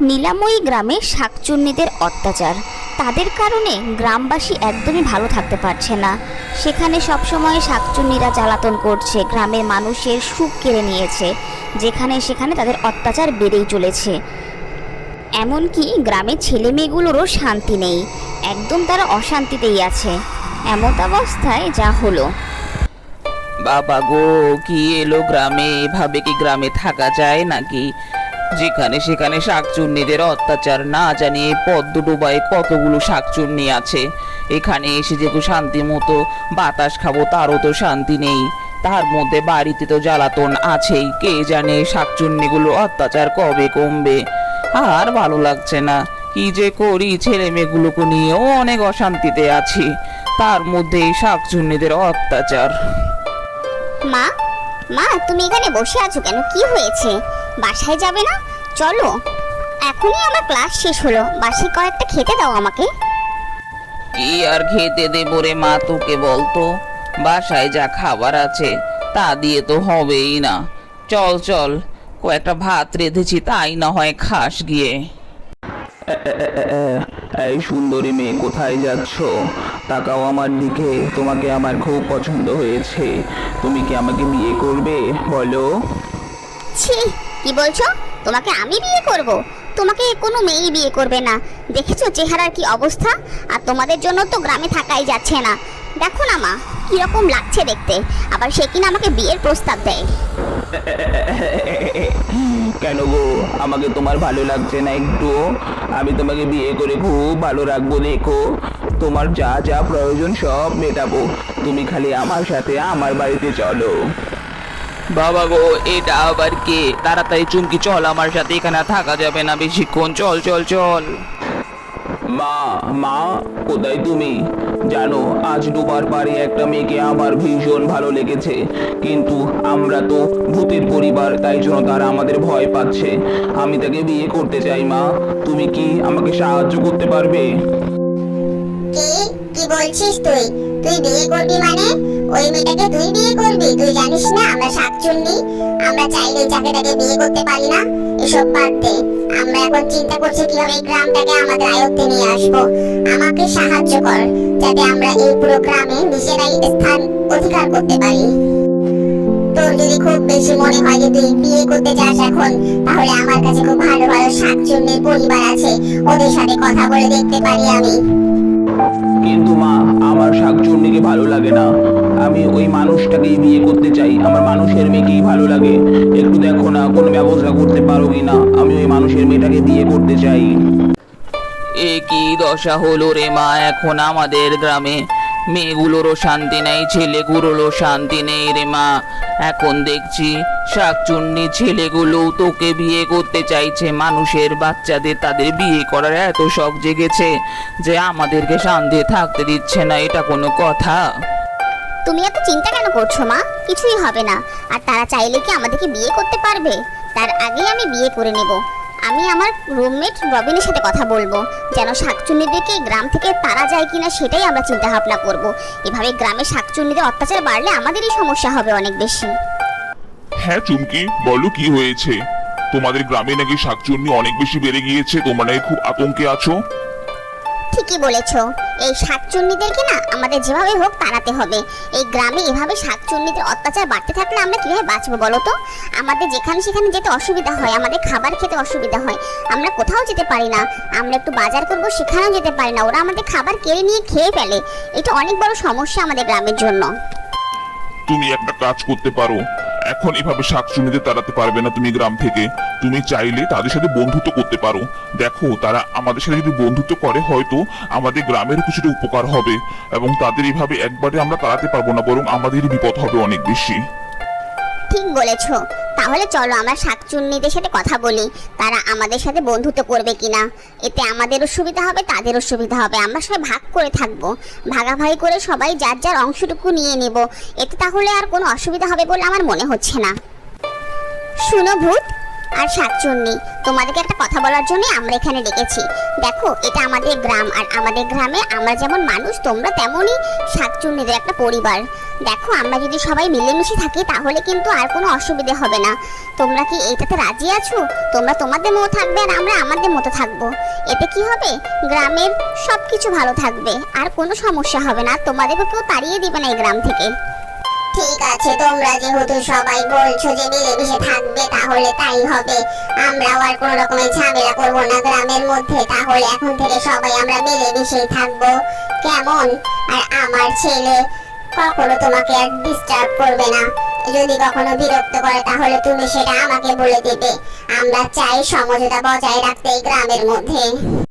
নীলাময়ী গ্রামে শাকচুন্নিদের অত্যাচার। তাদের কারণে গ্রামবাসী একদমই ভালো থাকতে পারছে না। সেখানে সবসময় শাকচুন্নিরা জ্বালাতন করছে, গ্রামের মানুষের সুখ কেড়ে নিয়েছে, যেখানে সেখানে তাদের অত্যাচার বেড়েই চলেছে। এমনকি গ্রামের ছেলে মেয়েগুলোরও শান্তি নেই, একদম তারা অশান্তিতেই আছে। এমত অবস্থায় যা হলো। বাবা গো, কি এলো গ্রামে? এভাবে কি গ্রামে থাকা যায় নাকি? যেখানে সেখানে শাকচুন্নিদের অত্যাচার না জানিয়ে পদ্ম ডোবায় কতগুলো শাকচুন্নি আছে। এখানে এসে যে শান্তি মতো বাতাস খাব, তারও তো শান্তি নেই। তার মধ্যে বাড়িতে তো জ্বালাতন আছেই, কে জানে শাকচুন্নিগুলো অত্যাচার কবে কমবে। আর ভালো লাগছে না, কি যে করি ছেলে মেয়েগুলোকে নিয়েও অনেক অশান্তিতে আছি। তার মধ্যে এই শাকচুন্নিদের অত্যাচার। মা মা, তুমি এখানে বসে আছো কেন? কি হয়েছে? বাসায় যাবে না? চলো। এখনই আমার ক্লাস শেষ হলো। বাসি কয়েকটা খেতে দাও আমাকে। কি আর খেতে দেবো রে মা তোকে বলতো? বাসায় যা খাবার আছে তা দিয়ে তো হবেই না। চল চল কয়েকটা ভাত রেঁধেছি তাই না হয় খাস গিয়ে। এই সুন্দরী মেয়ে কোথায় যাচ্ছ? তাকাও আমার দিকে তোমাকে আমার খুব পছন্দ হয়েছে। তুমি কি আমাকে বিয়ে করবে? বলো। ছি কি বলছো? তোমাকে আমি বিয়ে করব? তোমাকে কোনো মেয়েই বিয়ে করবে না। দেখেছ চেহারার কি অবস্থা? আর তোমাদের জন্য তো গ্রামে থাকাই যাচ্ছে না। দেখো না মা কীরকম লাগছে দেখতে। আবার সে কিনা আমাকে বিয়ের প্রস্তাব দেয়। কেন গো? আমাকে তোমার ভালো লাগছে না একটু? আমি তোমাকে বিয়ে করে খুব ভালো রাখব, দেখো। তোমার যা যা প্রয়োজন সব মেটাবো। তুমি খালি আমার সাথে আমার বাড়িতে চলো। বাবা গো এটা আবার কে? তাড়াতাড়ি চুমকি চল আমার সাথে এখানে থাকা যাবে না বেশিক্ষণ। চল চল চল। মা মা কোথায় তুমি? জানো আজ ডুবার পারে একটা মেয়েকে আমার ভীষণ ভালো লেগেছে। কিন্তু আমরা তো ভূতের পরিবার তাই জন্য তারা আমাদের ভয় পাচ্ছে। আমি তাকে বিয়ে করতে চাই মা। তুমি কি আমাকে সাহায্য করতে পারবে? কি? কি বলছিস তুই? তুই বিয়ে করবি মানে? ওই মেয়েটাকে তুই বিয়ে করবি? তুই জানিস না আমরা শাকচুন্নি? আমরা চাইলে তাকে বিয়ে করতে পারি না। এসব বাদ আমরা এখন চিন্তা করছি কীভাবে গ্রামটাকে আমাদের আয়ত্তে নিয়ে আসব। আমাকে সাহায্য কর, যাতে আমরা এই পুরো গ্রামে নিজেরাই স্থান অধিকার করতে পারি। তোর যদি খুব বেশি মনে হয় যে তুই বিয়ে করতে চাস এখন, তাহলে আমার কাছে খুব ভালো ভালো শাকচুন্নির পরিবার আছে। ওদের সাথে কথা বলে দেখতে পারি আমি। কিন্তু মা, আমার শাকচুন্নিকে ভালো লাগে না। আমি ওই মানুষটাকেই বিয়ে করতে চাই। আমার মানুষের মেয়েকেই ভালো লাগে। একটু দেখো না, কোনো ব্যবস্থা করতে পারো কি না? আমি ওই মানুষের মেয়েটাকে বিয়ে করতে চাই। এ কি দশা হলো রে মা, এখন আমাদের গ্রামে? মেয়েগুলোরও শান্তি নেই, ছেলেগুলোরও শান্তি নেই রে মা। এখন দেখছি শাকচুন্নি ছেলেগুলো তোকে বিয়ে করতে চাইছে। মানুষের বাচ্চাদের তাদের বিয়ে করার এত শখ জেগেছে যে আমাদেরকে শান্তি থাকতে দিচ্ছে না, এটা কোনো কথা। তুমি এত চিন্তা কেন করছ মা? কিছুই হবে না। আর তারা চাইলে কি আমাদেরকে বিয়ে করতে পারবে? তার আগে আমি বিয়ে করে নেব। আমি আমার রুমমেট রবিনের সাথে কথা বলব। যেন শাকচুন্নিদেরকে গ্রাম থেকে তারা যায় কিনা সেটাই আমরা চিন্তা ভাবনা করব। এভাবে গ্রামে শাকচুন্নিদের অত্যাচার বাড়লে আমাদেরই সমস্যা হবে অনেক বেশি। হ্যাঁ চুমকি, বলো কি হয়েছে? তোমাদের গ্রামে নাকি শাকচুন্নি অনেক বেশি বেড়ে গিয়েছে? তোমরা নাকি খুব আতঙ্কে আছো? ঠিকই বলেছ। এই শাকচুন্নিদেরকে না আমাদের যেভাবে হোক তাড়াতে হবে। এই গ্রামে এভাবে শাকচুন্নিদের অত্যাচার বাড়তে থাকলে আমরা কীভাবে বাঁচবো বলো তো? আমাদের যেখানে সেখানে যেতে অসুবিধা হয়, আমাদের খাবার খেতে অসুবিধা হয়। আমরা কোথাও যেতে পারি না। আমরা একটু বাজার করব, সেখানেও যেতে পারি না। ওরা আমাদের খাবার কেড়ে নিয়ে খেয়ে ফেলে। এটা অনেক বড় সমস্যা আমাদের গ্রামের জন্য। তুমি একটা কাজ করতে পারো। এখন এভাবে শাকচুন্নিদের তাড়াতে পারবে না তুমি গ্রাম থেকে। তুমি চাইলে তাদের সাথে বন্ধুত্ব করতে পারো। দেখো, তারা আমাদের সাথে যদি বন্ধুত্ব করে, হয়তো আমাদের গ্রামের কিছুটা উপকার হবে। এবং তাদের এভাবে একবারে আমরা তাড়াতে পারব না, বরং আমাদেরই বিপদ হবে অনেক বেশি। ঠিক বলেছ। তাহলে চলো আমরা শাকচুন্নিদের সাথে কথা বলি। তারা আমাদের সাথে বন্ধুত্ব করবে কিনা? এতে আমাদেরও সুবিধা হবে, তাদেরও সুবিধা হবে। আমরা সবাই ভাগ করে থাকব। ভাগাভাগি করে সবাই যার যার অংশটুকু নিয়ে নেব। এতে তাহলে আর কোনো অসুবিধা হবে বলে আমার মনে হচ্ছে না। শুনো ভূত আর শাকচুন্নি তোমাদেরকে একটা কথা বলার জন্য আমরা এখানে ডেকেছি। দেখো, এটা আমাদের গ্রাম আর আমাদের গ্রামে আমরা যেমন মানুষ, তোমরা তেমনই শাকচুন্নিদের একটা পরিবার। দেখো, আমরা যদি সবাই মিলেমিশে থাকি, তাহলে কিন্তু আর কোনো অসুবিধে হবে না। তোমরা কি এইটাতে রাজি আছো? তোমরা তোমাদের মতো থাকবে আর আমরা আমাদের মতো থাকব। এতে কি হবে? গ্রামের সব কিছু ভালো থাকবে। আর কোনো সমস্যা হবে না। তোমাদেরকে কেউ তাড়িয়ে দিবে না এই গ্রাম থেকে। ঠিক আছে, তোমরা যেহেতু সবাই বলছো যে মিলেমিশে থাকবে, তাহলে তাই হবে। আমরাও আর কোনো রকমের ঝামেলা করব না গ্রামের মধ্যে, তাহলে এখন থেকে সবাই আমরা মিলেমিশেই থাকব। কেমন? আর আমার ছেলে কখনো তোমাকে আর ডিস্টার্ব করবে না। যদি কখনো বিরক্ত করে, তাহলে তুমি সেটা আমাকে বলে দেবে। আমরা চাই সমঝোতা বজায় রাখতে গ্রামের মধ্যে।